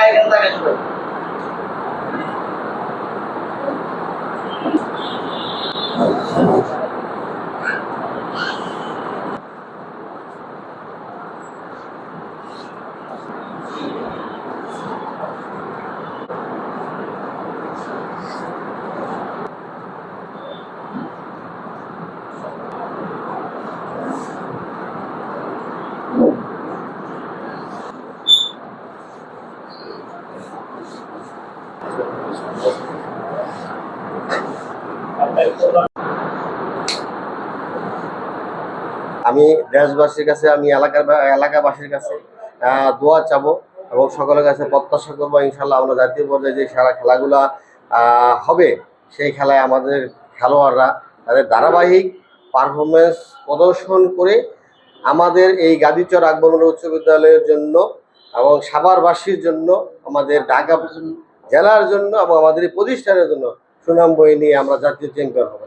Friday the 11th group. আমি দেশবাসীর কাছে, আমি এলাকার এলাকাবাসীর কাছে দোয়া চাবো এবং সকলের কাছে প্রত্যাশা করব ইনশাল্লাহ আমরা জাতীয় পর্যায়ে যে সারা খেলাগুলা হবে, সেই খেলায় আমাদের খেলোয়াড়রা তাদের ধারাবাহিক পারফরমেন্স প্রদর্শন করে আমাদের এই গাদিচর আকবর উচ্চ বিদ্যালয়ের জন্য এবং সাভারবাসীর জন্য, আমাদের ঢাকা জেলার জন্য এবং আমাদের এই প্রতিষ্ঠানের জন্য সুনাম বই নিয়ে আমরা জাতীয় চ্যাম্পিয়ন হব।